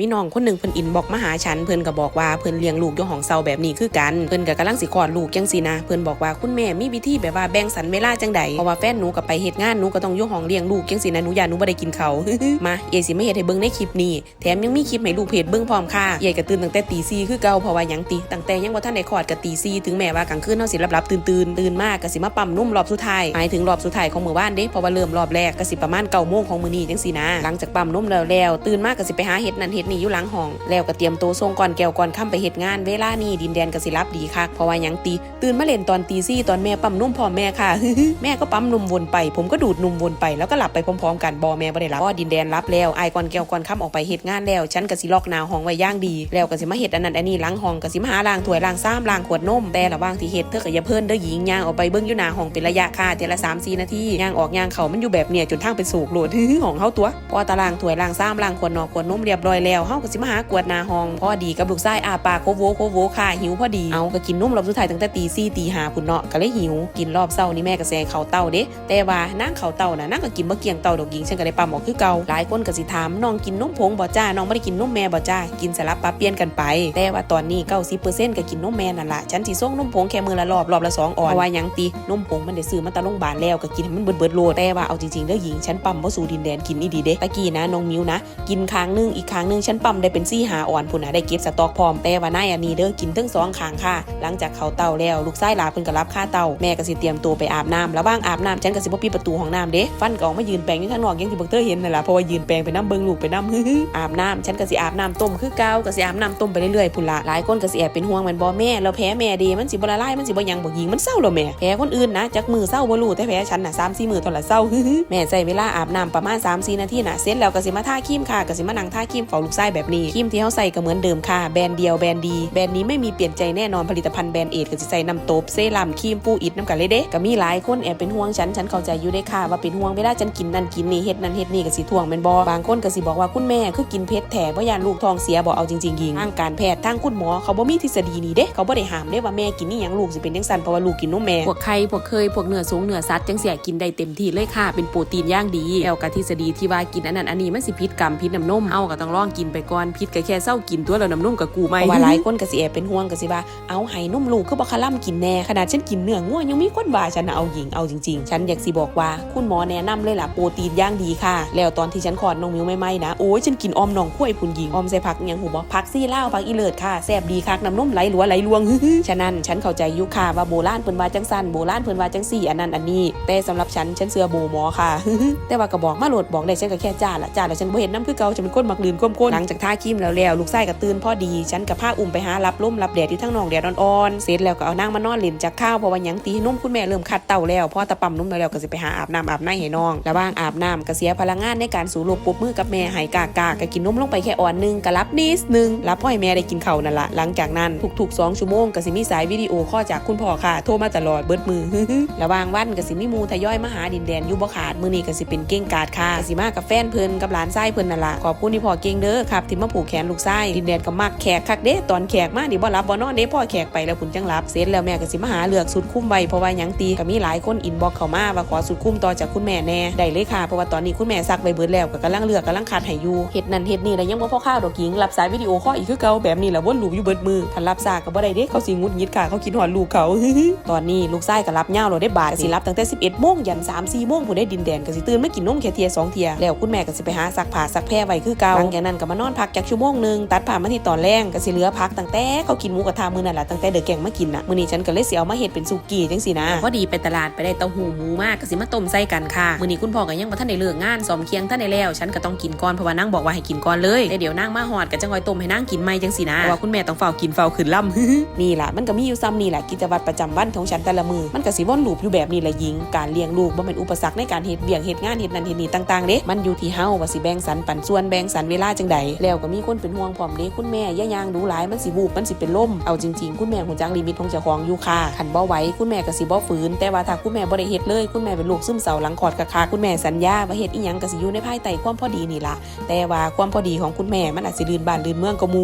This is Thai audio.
มีน้องคนหนึ่งเพิ่นอินบอกมาหาฉันเพิ่นก็บอกว่าเพิ่นเลี้ยงลูกอยู่ห้องเซาแบบนี้คือกันเพิ่นก็กำลังสิคลอดลูกจังซี่นะเพิ่นบอกว่าคุณแม่มีวิธีแบบว่าแบ่งสรรเวลาจังใดเพราะว่าแฟนหนูก็ไปเฮ็ดงานหนูก็ต้องอยู่ห้องเลี้ยงลูกจังซี่นะหนูอย่าหนูบ่ได้กินเขามาเอยสิไมาเฮ็ดให้เบิ่งในคลิปนี้แถมยังมีคลิปให้ลูกเพจเบิ่งพร้อมค่ะเอยก็ตื่นตั้งแต่ตี4คือเก่าเพราะว่าหยังติตั้งแต่ยังบ่ทันได้คลอดก็ตี4ถึงแม้ว่ากลางคืนเฮาสิหลับๆตื่นๆตื่นมากก็สิมาปั๊มนุ่มรอบสุดท้ายหมายถึงรอบสุดท้ายของมื้อวานเด้เพราะว่าเริ่มรอบแรกก็สิประมาณ9โมงของมื้อนี้จังซี่นะหลังจากปั๊มนุ่มแล้วแล้วตื่นมากก็สิไปหาเฮ็ดนั่นเฮ็ดนี่อยู่หลังห้อง แล้วก็เตรียมตัวส่งก่อนแก้วก่อนค่ำไปเฮ็ดงาน เวลานี้ดินแดนก็สิรับดีคักเพราะว่ายังตี ตื่นมาเล่นตอนตี4ตอนแม่ปั๊มนุ่มพร้อแม่ค่ะ แม่ก็ปั๊มนุ่มวนไป ผมก็ดูดนุ่มวนไปแล้วก็หลับไปพร้อมๆกันบอแม่บ่ได้รับพราะดินแดนรับแล้วไอายก่อนแก้วก่อนค่ำออกไปเฮ็ดงานแล้ว ฉันก็สิล็อกนาวห้องไว้ย่างดี แล้วก็สิมาเฮ็ดอันนั้นอันนี้ล้างห้องก็สิมาหาล้างถ้วยล้างซ้ำล้างขวดนมแต่ระหว่างที่เฮ็ดเธอก็อย่าเพิ่นเด้อหญิงย่างออกไปเบิ่งอยู่หน้าห้องเป็นระยะค่ะเทละ3 4นาทีย่างออกย่างเขามันอยู่แบบเนี่ยจนทางเป็นสูกโหลดของเฮาตัวพอตารางถ้วยล้างซ้ำล้างขวดนอกขวดนมเรียบร้อยแล้วล้วเฮาก็สิมาหากวดหน้าห้องพอดีกับลูกชายอาปากโคโวโคโวค่ะหิวพอดีเอาก็กินนุ่มรอบสุดท้ายตั้งแต่ตี4ตี5พุ่นเนาะก็เลยหิวกินรอบเช้านี่แม่ก็แซงเขาเต้าเด้แต่ว่านั่งเขาเต้าน่ะนั่งก็กินบ่เกี่ยงเต้าดอกหญิงฉันก็ได้ปั๊มออกคือเก่าหลายคนก็สิถามน้องกินนมผงบ่จ้าน้องบ่ได้กินนมแม่บ่จ้ากินสลับปะเปลี่ยนกันไป แต่ว่าตอนนี้90%ก็กินนมแม่นั่นล่ะฉันสิส่งนมผงแค่มื้อละรอบรอบละสองออนเพราะว่าหยังตินมผงมันได้ซื้อมาตะโรงพยาบาลแล้วก็กินให้มันเบิดเบิดๆโลแต่ว่าเอาจริงๆเด้อหญิงฉันปั๊มบ่สู่ดินแดนกินอีดีเด้ตะกี้นะน้องมิวนะ กินครั้งนึงอีกครั้งนึงฉันปั๊มได้เป็น4หาอ่อนพุ่นน่ะได้เก็บสต็อกพร้อมแต่ว่านายอันนี้เด้อกินทั้งสองขางค่ะ หลังจากเขาเต้าแล้วลูกชายหลาเพิ่นก็รับค่าเต้าแม่ก็สิเตรียมตัวไปอาบน้ำระหว่างอาบน้ำฉันก็สิบ่ปิดประตูห้องน้ำเด้ฟันก็ออกมายืนแปรงอยู่ข้างนอกยังที่บักเตอร์เห็นนั่นล่ะเพราะว่ายืนแปรงไปน้ำเบิ่งลูกไปน้ำฮึอาบน้ำฉันก็สิอาบน้ำต้มคือเก่าก็สิอาบน้ำต้มไปเรื่อยๆพุ่นละหลายคนก็สิแอบเป็นห่วงแมันบ่แม่แล้วแพ้แม่ดีมันสิบ่ละลายมันสิบ่ยังบ่ยิงมันเศร้าแล้วแม่แพ้คนอื่นนะจักมือเศร้าบ่รู้แต่แพ้ฉันน่ะ3-4มื้อเท่าละเศร้าฮึแม่ใช้เวลาอาบน้ำประมาณ3-4นาทีน่ะเสร็จแล้วก็สิมาทาครีมค่ะก็สิมานั่งทาครีมเฝ้าลูกชายแบบนี้ครีมที่เฮาใส่ก็เหมือนเดิมค่ะ แบรนด์เดียวแบรนด์ดีแบรนด์นี้ไม่มีเปลี่ยนใจแน่นอนผลิตภัณฑ์แบรนด์เอทก็สิใส่น้ำโตบเซรั่มครีมปูอิดน้ำกันเลยเด้ก็มีหลายคนแอบเป็นห่วงฉันฉันเข้าใจอยู่ได้ค่ะว่าเป็นห่วงเวลาฉันกินนั่นกินนี่เฮ็ดนั่นเฮ็ดนี่ก็สิท่วงแม่นบ่บางคนก็สิบอกว่าคุณแม่คือกินเพชรแท้บ่ยานลูกท้องเสียบ่เอาจริงๆยิงทางการแพทย์ทางคุณหมอเขาบ่มีทฤษฎีนี้เด้เขาบ่ได้ห้ามเด้ว่าแม่กินนี่หยังลูกสิเป็นจังซั่นเพราะว่าลูกกินนมแม่พวกไข่พวกเคยพวกเนื้อสูงเนื้อสัตว์จังเสียกินได้เต็มที่เลยค่ะเป็นโปรตีนย่างดีแล้วก็ทฤษฎีที่ว่ากินอันนั้นอันนี้มันสิพิษกรรมพิษน้ำนมเอาก็ต้องลองกินนไปก่อนพิษก็แค่เศร้ากินตัวแล้วน้ำนุ่มก็กูไม่เพราะว่าหลายคนก็สิแอบเป็นห่วงก็สิว่าเอาให้นมลูกคือบ่คาล่ำกินแน่ขนาดฉันกินเนื้องัวยังมีคนว่าฉันเอาหญิงเอาจริงๆ ฉันอยากสิบอกว่าคุณหมอแนะนำเลยล่ะโปรตีนย่างดีค่ะ แล้วตอนที่ฉันคลอดน้องมิวไม่ๆนะโอ้ยฉันกินออมหนองกล้วยพุ่นหญิงออมใส่ผักยังหูบ่ผักซี่เล่าผักอีเลิศค่ะแซ่บดีคักน้ำนุ่มไหลหลัวไหลลวงฉะนั้นฉันเข้าใจยุค่ะว่าโบราณเพิ่นว่าจังสั้นโบราณเพิ่นว่าจังสี่อันนั้นอันนี้ แต่สำหรับฉันฉันเสือโบหมอค่ะ แต่ว่าก็บอกมาโหลดบอกได้ฉันก็แค่จ้าละจ้าแล้วฉันบ่เห็นน้ำคือเก่าฉันเป็นคนมักลืนก้มๆหลังจากท่าครีมแล้วแล้วลูกไส้ก็ตื่นพอดี ฉันกับผ้าอุ้มไปหารับลมรับแดดที่ทั้งนองแดดอ่อนๆเสร็จแล้วก็เอานางมานอนเล่นจากข้าวเพราะว่าหยังตีนุ่มคุณแม่เริ่มคัดเต่าแล้วพ่อตะปั๊มนุ่มแล้วก็สิไปหาอาบน้ำอาบในให้น้องระว่างอาบน้ำก็เสียพลังงานในการสูรบปบมือกับแม่หายกากาก็กินนมลงไปแค่อ่อนหนึงก็รับนิดนึงรับพ่อให้แม่ได้กินข้าวนั่นละหลังจากนั้นทุกๆ2ชั่วโมงก็สิมีสายวิดีโอข้อจากคุณพ่อค่ะ โทรมาตลอดเบิดมือระว่างวันก็สิมีมูทยอยมาหาดินแดนยู่บ่ขาดมือนี้ก็สิเป็นเก้งกาดค่ะสิมากับแฟนเพิ่นกับหลานชายเพิ่นนั่นละขอบคุณที่พ่อเก่งเด้ออครับที่มาผูกแขนลูกชายดินแดนก็มักแขกคักเด้ตอนแขกมานี่บ่รับบ่นอนเด้พ่อแขกไปแล้วคุณจังรับเสร็จแล้วแม่ก็สิมาหาเลือกสุดคุ้มไว้เพราะว่ายังตีก็มีหลายคนอินบอกเข้ามาว่าขอสุดคุ้มต่อจากคุณแม่แน่ได้เลยค่ะเพราะว่าตอนนี้คุณแม่ซักไว้เบิดแล้วก็กำลังเลือกกำลังคัดให้อยู่เฮ็ดนั่นเฮ็ดนี่แล้วยังบ่พอข้าวดอกหญิงรับสายวิดีโอคออีกคือเก่าแบบนี้แหละวนลูกอยู่เบิดมือถ้ารับสากก็บ่ได้เด้เขาสิงุดหงิดค่ะเขาคิดฮอดลูกเขาตอนนี้ลูกชายก็รับเหย้าเราได้บาทสิรับตั้งแต่ 11โมงยัน3 4โมงผู้ได้ดินแดนก็สิตื่นมากินนมแค่เทียสองเทียแล้วคุณแม่ก็สิไปหาซักผ้าซักแพรไว้คือเก่าหลังจากนั้นกมานอนพักจากชั่วโมงหนึงตัดผ้ามาที่ตอนแรงก็สิเหลือพักตั้งแต่เขากินหมูกระทะมื้อนั่นล่ะตั้งแต่เด็กแกงมากินน่ะมื้อนี้ฉันก็เลยสิเอามาเฮ็ดเป็นสุกี้จังซี่นะพอดีไปตลาดไปได้เต้าหู้หมูมากก็สิมาต้มใส่กันค่ะมื้อนี้คุณพ่อก็ยังบ่ทันได้เลิกงานซ่อมเคียงทันได้แล้ว ฉันก็ต้องกินก่อนเพราะว่านางบอกว่าให้กินก่อนเลยแต่เดี๋ยวนางมาฮอดก็จังค่อยต้มให้นางกินใหม่จังซี่นะเพราะว่าคุณแม่ต้องเฝ้ากินเฝ้าขึ้นล่ำนี่ล่ะมันก็มีอยู่ซ้ำนี่แหละกิจวัตรประจำวันของฉันแต่ละมือมันก็สิวนลูปอยู่แบบนี้แหละหญิงการเลี้ยงลูกบ่เป็นอุปสรรคในการเฮ็ดเบี่ยงเฮ็ดงานเฮ็ดนั่นเฮ็ดนี่ต่างๆเด้มันอยู่ที่เฮาว่าสิแบ่งสรรปันส่วนแบ่งสรรเวลาจังใดแล้วก็มีคนเป็นห่วงพร้อมเด้คุณแม่ย่ายางดูหลายมันสิบูบมันสิเป็นล่มเอาจริงๆ คุณแม่หูจังลิมิตของเจ้าของอยู่ค่ะขันบ่ไหวคุณแม่ก็สิบ่ฝืน แต่ว่าถ้าคุณแม่บ่ได้เฮ็ดเลย คุณแม่เป็นลูกซึมเศร้าหลังคลอดกะคาคุณแม่สัญญาว่าเฮ็ดอีหยังก็สิอยู่ในภายใต้ความพอดีนี่ล่ะแต่ว่าความพอดีของคุณแม่มันอาจสิลื่นบ้านลื่นเมืองก็มู